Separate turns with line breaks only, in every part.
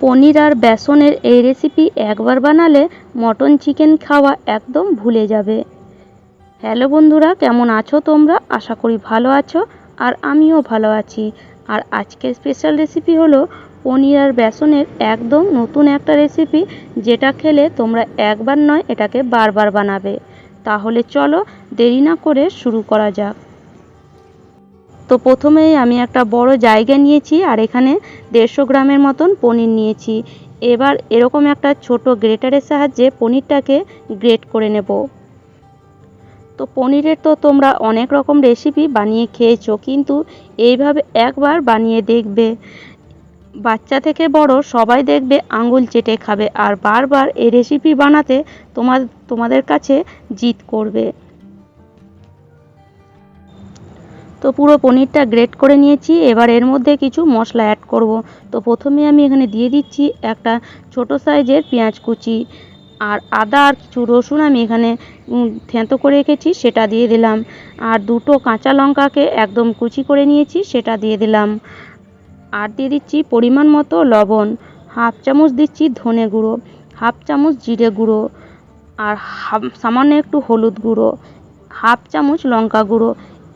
পনির আর বেসনের এই রেসিপি একবার বানালে মটন চিকেন খাওয়া একদম ভুলে যাবে। হ্যালো বন্ধুরা, কেমন আছো তোমরা? আশা করি ভালো আছো আর আমিও ভালো আছি। আর আজকের স্পেশাল রেসিপি হলো পনির আর বেসনের একদম নতুন একটা রেসিপি যেটা খেলে তোমরা একবার নয় এটাকে বারবার বানাবে। তাহলে চলো দেরি না করে শুরু করা যাক। তো প্রথমেই আমি একটা বড় জায়গা নিয়েছি আর এখানে দেড়শো গ্রামের মতন পনির নিয়েছি। এবার এরকম একটা ছোট গ্রেটারের সাহায্যে পনিরটাকে গ্রেট করে নেব। তো পনিরের তো তোমরা অনেক রকম রেসিপি বানিয়ে খেয়েছো, কিন্তু এইভাবে একবার বানিয়ে দেখবে। বাচ্চা থেকে বড় সবাই দেখবে আঙুল চেটে খাবে আর বারবার এই রেসিপি বানাতে তোমার তোমাদের কাছে জিত করবে। তো পুরো পনিরটা গ্রেট করে নিয়েছি। এবার এর মধ্যে কিছু মশলা অ্যাড করব। তো প্রথমে আমি এখানে দিয়ে দিচ্ছি একটা ছোট সাইজের পেঁয়াজ কুচি। আর আদা আর কিছু রসুন আমি এখানে থেঁতো করে রেখেছি, সেটা দিয়ে দিলাম। আর দুটো কাঁচা লঙ্কাকে একদম কুচি করে নিয়েছি, সেটা দিয়ে দিলাম। আর দিয়ে দিচ্ছি পরিমাণ মতো লবণ। হাফ চামচ দিচ্ছি ধনে গুঁড়ো, হাফ চামচ জিরে গুঁড়ো, আর হাফ, সামান্য একটু হলুদ গুঁড়ো, হাফ চামচ লঙ্কা গুঁড়ো।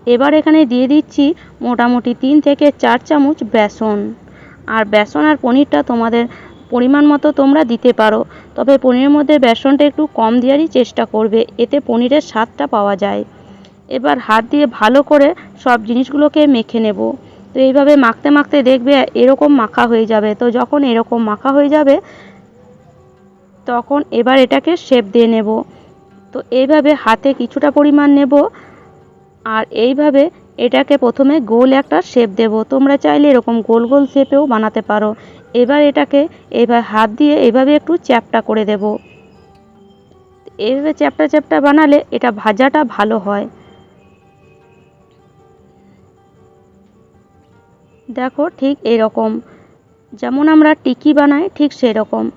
এবার এখানে দিয়ে দিচ্ছি মোটামুটি তিন থেকে চার চামচ বেসন। আর বেসন আর পনিরটা তোমাদের পরিমাণ মতো তোমরা দিতে পারো, তবে পনিরের মধ্যে বেসনটা একটু কম দেওয়ারই চেষ্টা করবে, এতে পনিরের স্বাদটা পাওয়া যায়। এবার হাত দিয়ে ভালো করে সব জিনিসগুলোকে মেখে নেব। তো এইভাবে মাখতে মাখতে দেখবে এরকম মাখা হয়ে যাবে। তো যখন এরকম মাখা হয়ে যাবে, তখন এবার এটাকে শেপ দিয়ে নেব। তো এইভাবে হাতে কিছুটা পরিমাণ নেব। আর এইভাবে এটাকে প্রথমে গোল একটা শেপ দেব। তোমরা চাইলে এরকম গোল গোল শেপেও বানাতে পারো। এবার এটাকে এবার হাত দিয়ে এভাবে একটু চ্যাপটা করে দেব। এইভাবে চ্যাপটা চ্যাপটা বানালে এটা ভাজাটা ভালো হয়। দেখো ঠিক এরকম। যেমন আমরা টিকি বানাই ঠিক সেরকম।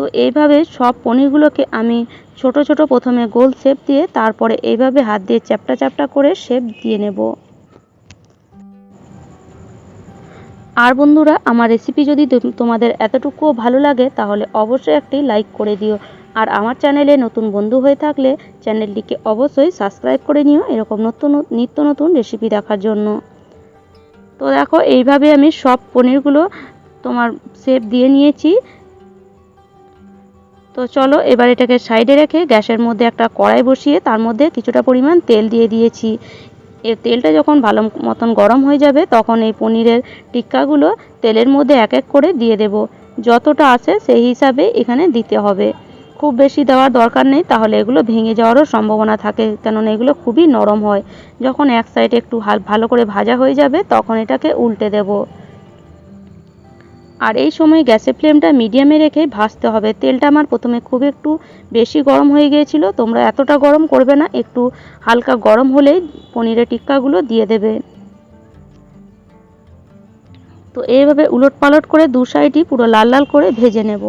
তো এইভাবে সব পনিরগুলোকে আমি ছোট ছোট প্রথমে গোল শেপ দিয়ে তারপরে এইভাবে হাত দিয়ে চ্যাপটা চ্যাপটা করে শেপ দিয়ে নেব। আর বন্ধুরা, আমার রেসিপি যদি তোমাদের এতটুকুও ভালো লাগে, তাহলে অবশ্যই একটি লাইক করে দিও। আর আমার চ্যানেলে নতুন বন্ধু হয়ে থাকলে চ্যানেলটিকে অবশ্যই সাবস্ক্রাইব করে নিও, এরকম নতুন, নিত্য নতুন রেসিপি দেখার জন্য। তো দেখো, এইভাবে আমি সব পনিরগুলো তোমার শেপ দিয়ে নিয়েছি। তো চলো, এবার এটাকে সাইডে রেখে গ্যাসের মধ্যে একটা কড়াই বসিয়ে তার মধ্যে কিছুটা পরিমাণ তেল দিয়ে দিয়েছি। এর তেলটা যখন ভালো মতন গরম হয়ে যাবে, তখন এই পনিরের টিক্কাগুলো তেলের মধ্যে এক এক করে দিয়ে দেব। যতটা আসে সেই হিসাবে এখানে দিতে হবে। খুব বেশি দেওয়ার দরকার নেই, তাহলে এগুলো ভেঙে যাওয়ারও সম্ভাবনা থাকে, কেননা এগুলো খুবই নরম হয়। যখন এক সাইডে একটু ভালো করে ভাজা হয়ে যাবে, তখন এটাকে উল্টে দেবো। আর এই সময় গ্যাসের ফ্লেমটা মিডিয়ামে রেখে ভাজতে হবে। তেলটা আমার প্রথমে খুব একটু বেশি গরম হয়ে গিয়েছিল, তোমরা এতটা গরম করবে না, একটু হালকা গরম হলেই পনিরের টিক্কাগুলো দিয়ে দেবে। তো এইভাবে উলট পালট করে দু সাইডই পুরো লাল লাল করে ভেজে নেব।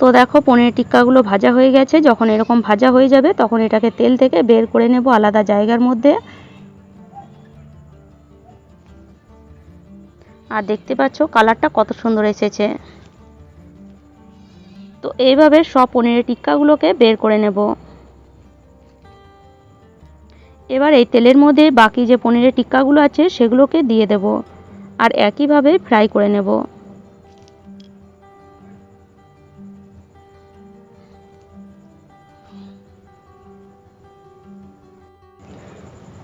তো দেখো পনিরের টিক্কাগুলো ভাজা হয়ে গেছে, যখন এরকম ভাজা হয়ে যাবে তখন এটাকে তেল থেকে বের করে নেব আলাদা জায়গার মধ্যে। আর দেখতে পাচ্ছ কালারটা কত সুন্দর এসেছে। তো এইভাবে সব পনিরের টিক্কাগুলোকে বের করে নেব। এবার এই তেলের মধ্যে বাকি যে পনিরের টিক্কাগুলো আছে সেগুলোকে দিয়ে দেব। আর একইভাবে ফ্রাই করে নেব।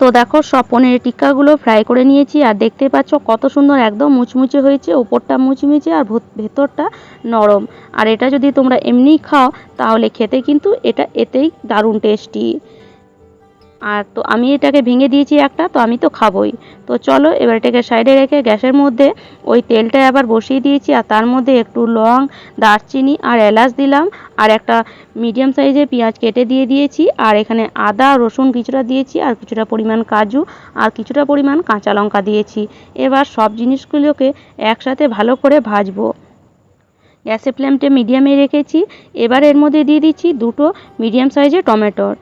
তো দেখো, সব পনিরের টিক্কাগুলো ফ্রাই করে নিয়েছি আর দেখতে পাচ্ছ কত সুন্দর একদম মুচমুচে হয়েছে ওপরটা মুচমুচে আর ভেতরটা নরম। আর এটা যদি তোমরা এমনিই খাও, তাহলে খেতে কিন্তু এটা এতেই দারুণ টেস্টি আর তো আমি এটাকে ভেঙে দিয়েছি একটা, তো আমি তো খাবই। তো চলো, এবার এটাকে সাইডে রেখে গ্যাসের মধ্যে ওই তেলটা আবার বসিয়ে দিয়েছি, আর তার মধ্যে একটু লং দারচিনি আর এলাচ দিলাম, আর একটা মিডিয়াম সাইজের পেঁয়াজ কেটে দিয়ে দিয়েছি, আর এখানে আদা, রসুন কিছুটা দিয়েছি, আর কিছুটা পরিমাণ কাজু, আর কিছুটা পরিমাণ কাঁচা লঙ্কা দিয়েছি। এবার সব জিনিসগুলোকে একসাথে ভালো করে ভাজবো। গ্যাসের ফ্লেমটা মিডিয়ামে রেখেছি, এবার এর মধ্যে দিয়ে দিচ্ছি দুটো মিডিয়াম সাইজের টমেটোর।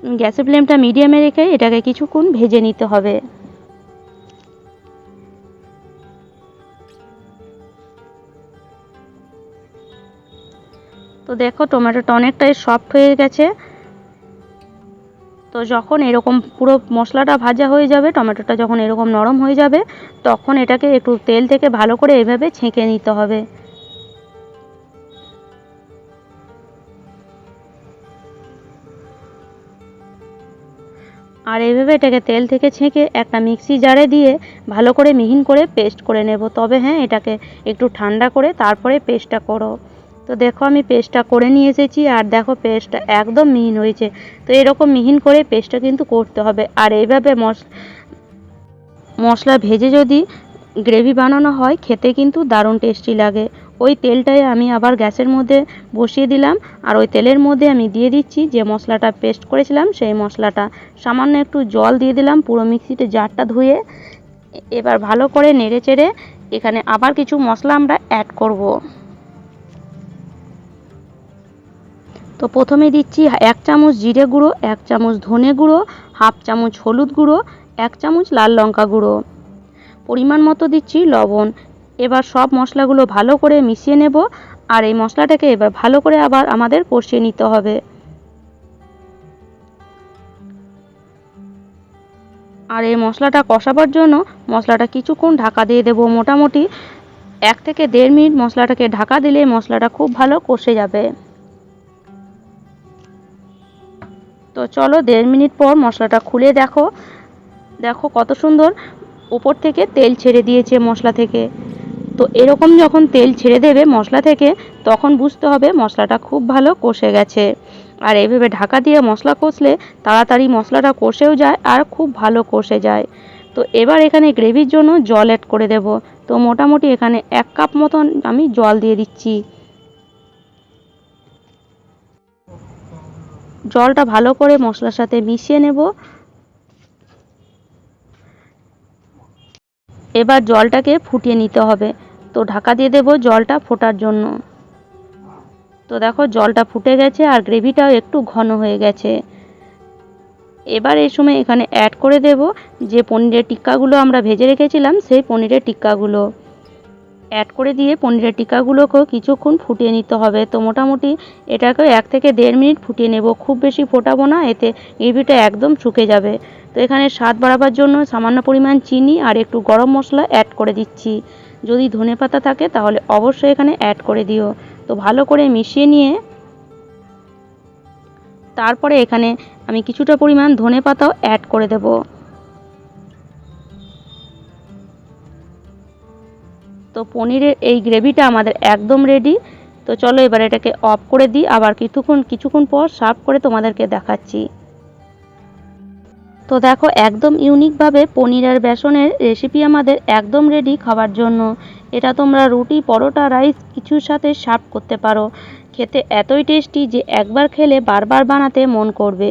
গ্যাসের ফ্লেমটা মিডিয়ামে রেখে এটাকে কিছুক্ষণ ভেজে নিতে হবে। তো দেখো, টমেটোটা অনেকটাই সফট হয়ে গেছে। তো যখন এরকম পুরো মশলাটা ভাজা হয়ে যাবে, টমেটোটা যখন এরকম নরম হয়ে যাবে, তখন এটাকে একটু তেল থেকে ভালো করে এভাবে ছেঁকে নিতে হবে। আর এইভাবে এটাকে তেল থেকে ছেঁকে একটা মিক্সি জারে দিয়ে ভালো করে মিহিন করে পেস্ট করে নেব। তবে হ্যাঁ এটাকে একটু ঠান্ডা করে তারপরে পেস্টটা করো। তো দেখো, আমি পেস্টটা করে নিয়ে এসেছি আর দেখো পেস্টটা একদম মিহিন হয়েছে। তো এরকম মিহিন করে পেস্টটা কিন্তু করতে হবে। আর এইভাবে মশ, মশলা ভেজে যদি গ্রেভি বানানো হয়, খেতে কিন্তু দারুণ টেস্টি লাগে। ওই তেলটাই আমি আবার গ্যাসের মধ্যে বসিয়ে দিলাম আর ওই তেলের মধ্যে আমি দিয়ে দিচ্ছি যে মশলাটা পেস্ট করেছিলাম, সেই মশলাটা। সামান্য একটু জল দিয়ে দিলাম পুরো মিক্সিতে জারটা ধুয়ে। এবার ভালো করে নেড়ে চেড়ে এখানে আবার কিছু মশলা আমরা অ্যাড করব। তো প্রথমে দিচ্ছি এক চামচ জিরে গুঁড়ো, এক চামচ ধনে গুঁড়ো, হাফ চামচ হলুদ গুঁড়ো, এক চামচ লাল লঙ্কা গুঁড়ো। পরিমাণ মতো দিচ্ছি লবণ। এবার সব মশলাগুলো ভালো করে মিশিয়ে নেব, আর এই মশলাটাকে এবার ভালো করে আবার আমাদের কষিয়ে নিতে হবে। আর এই মশলাটা কষাবার জন্য মশলাটা কিছুক্ষণ ঢাকা দিয়ে দেবো মোটামুটি। এক থেকে দেড় মিনিট মশলাটাকে ঢাকা দিলে মশলাটা খুব ভালো কষে যাবে। তো চলো দেড় মিনিট পর মশলাটা খুলে দেখো। দেখো কত সুন্দর। উপর থেকে তেল ছেড়ে দিয়েছে মশলা থেকে। তো এরকম যখন তেল ছেড়ে দেবে মশলা থেকে, তখন বুঝতে হবে মশলাটা খুব ভালো কষে গেছে। আর এইভাবে ঢাকা দিয়ে মশলা কষলে তাড়াতাড়ি মশলাটা কষেও যায় আর খুব ভালো কষে যায়। তো এবার এখানে গ্রেভির জন্য জল অ্যাড করে দেব। তো মোটামুটি এখানে এক কাপ মতন আমি জল দিয়ে দিচ্ছি। জলটা ভালো করে মশলার সাথে মিশিয়ে নেব। এবার জলটাকে ফুটিয়ে নিতে হবে। তো ঢাকা দিয়ে দেবো জলটা ফোটার জন্য। তো দেখো জলটা ফুটে গেছে আর গ্রেভিটাও একটু ঘন হয়ে গেছে। এবার এই সময় এখানে অ্যাড করে দেব যে পনিরের টিক্কাগুলো আমরা ভেজে রেখেছিলাম, সেই পনিরের টিক্কাগুলো। অ্যাড করে দিয়ে পনিরের টিক্কাগুলোকেও কিছুক্ষণ ফুটিয়ে নিতে হবে। তো মোটামুটি এটাকে এক থেকে দেড় মিনিট ফুটিয়ে নেব, খুব বেশি ফোটাবো না, এতে গ্রেভিটা একদম শুকে যাবে। তো এখানে স্বাদ বাড়াবার জন্য সামান্য পরিমাণ চিনি আর একটু গরম মশলা অ্যাড করে দিচ্ছি। যদি ধনে পাতা থাকে, তাহলে অবশ্যই এখানে অ্যাড করে দিও। তো ভালো করে মিশিয়ে নিয়ে তারপরে এখানে আমি কিছুটা পরিমাণ ধনে পাতাও অ্যাড করে দেব। তো পনিরের এই গ্রেভিটা আমাদের একদম রেডি তো চলো এবার এটাকে অফ করে দিই। আবার কিছুক্ষণ কিছুক্ষণ পর সার্ভ করে তোমাদেরকে দেখাচ্ছি। তো দেখো, একদম ইউনিকভাবে পনির আর বেসনের রেসিপি আমাদের একদম রেডি খাবার জন্য। এটা তোমরা রুটি, পরোটা রাইস কিছুর সাথে সার্ভ করতে পারো। খেতে এতই টেস্টি যে একবার খেলে বারবার বানাতে মন করবে।